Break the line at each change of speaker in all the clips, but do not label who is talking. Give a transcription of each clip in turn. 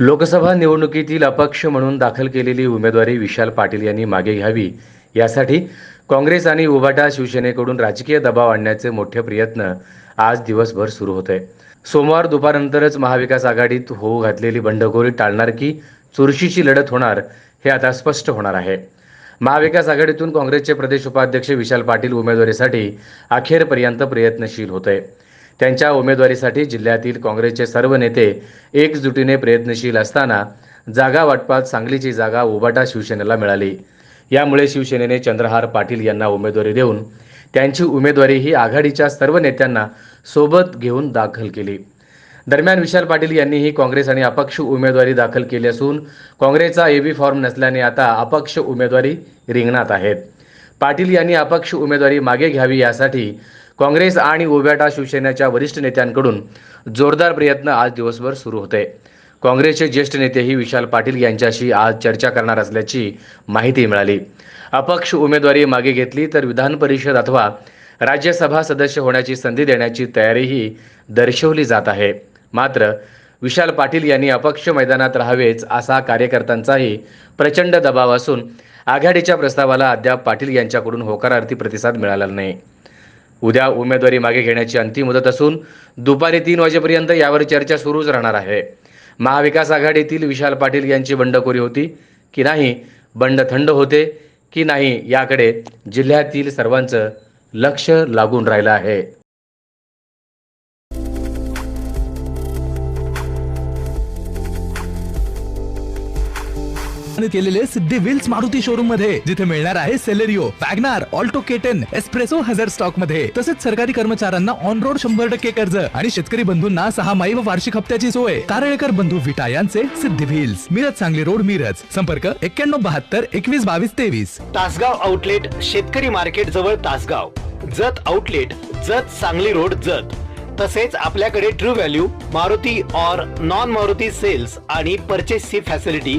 लोकसभा निवडणुकीतील अपक्ष म्हणून दाखल केलेली उमेदवारी विशाल पाटील यांनी मागे घ्यावी. यासाठी काँग्रेस आणि उभाटा शिवसेनेकडून राजकीय दबाव आणण्याचे मोठे प्रयत्न आज दिवसभर सुरू होते. सोमवार दुपारनंतरच महाविकास आघाडीत होऊ घातलेली बंडखोरी टाळणार की चुरशीची लढत होणार हे आता स्पष्ट होणार आहे. महाविकास आघाडीतून काँग्रेसचे प्रदेश उपाध्यक्ष विशाल पाटील उमेदवारीसाठी अखेरपर्यंत प्रयत्नशील होते. त्यांच्या उमेदवारीसाठी जिल्ह्यातील काँग्रेसचे सर्व नेते एकजुटीने प्रयत्नशील असताना जागा वाटपात सांगलीची जागा उबाटा शिवसेनेला मिळाली. यामुळे शिवसेनेने चंद्रहार पाटील यांना उमेदवारी देऊन त्यांची उमेदवारी ही आघाडीच्या सर्व नेत्यांना सोबत घेऊन दाखल केली. दरम्यान विशाल पाटील यांनीही काँग्रेस आणि अपक्ष उमेदवारी दाखल केली असून काँग्रेसचा एबी फॉर्म नसल्याने आता अपक्ष उमेदवारी रिंगणात आहेत. पाटील यांनी अपक्ष उमेदवारी मागे घ्यावी यासाठी काँग्रेस आणि उभ्याटा शिवसेनेच्या वरिष्ठ नेत्यांकडून जोरदार प्रयत्न आज दिवसभर सुरू होते. काँग्रेसचे ज्येष्ठ नेतेही विशाल पाटील यांच्याशी आज चर्चा करणार असल्याची माहिती मिळाली. अपक्ष उमेदवारी मागे घेतली तर विधान परिषद अथवा राज्यसभा सदस्य होण्याची संधी देण्याची तयारीही दर्शवली जात आहे. मात्र विशाल पाटील यांनी अपक्ष मैदानात राहावेच असा कार्यकर्त्यांचाही प्रचंड दबाव असून आघाडीच्या प्रस्तावाला अद्याप पाटील यांच्याकडून होकारार्थी प्रतिसाद मिळाला नाही. उद्या उमेदवारी मागे घेण्याची अंतिम मुदत असून दुपारी तीन वाजेपर्यंत यावर चर्चा सुरूच राहणार आहे. महाविकास आघाडीतील विशाल पाटील यांची बंडखोरी होती की नाही बंड थंड होते की नाही याकडे जिल्ह्यातील सर्वांचं लक्ष लागून राहिलं आहे.
केलेले सिद्धी व्हील्स मारुती शोरूममध्ये जिथे मिळणार आहे Celerio WagonR Alto K ten Espresso हजार स्टॉकमध्ये. तसेच सरकारी कर्मचाऱ्यांना ऑन रोड शंभर टक्के कर्ज आणि शेतकरी बंधूंना सहा माई व वार्षिक हप्त्याची सोय. कारळेकर बंधू विटा यांचे सिद्धी व्हील्स मिरज सांगली रोड मिरज. संपर्क एक्क्याण्णव बहात्तर एकवीस बावीस तेवीस.
तासगाव आउटलेट शेतकरी मार्केट जवळ Tasgaon. Jat outlet Jat Sangli road Jat. तसेच आपल्याकडे ट्रू व्हॅल्यू मारुती और नॉन मारुती सेल्स आणि परचेसची facility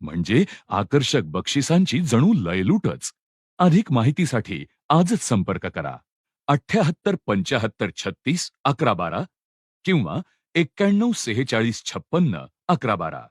म्हणजे आकर्षक बक्षिसांची जणू लयलूटच. अधिक माहितीसाठी आजच संपर्क करा. अठ्याहत्तर पंचाहत्तर छत्तीस अकरा बारा किंवा एक्क्याण्णव सेहेचाळीस छप्पन्न अकरा बारा.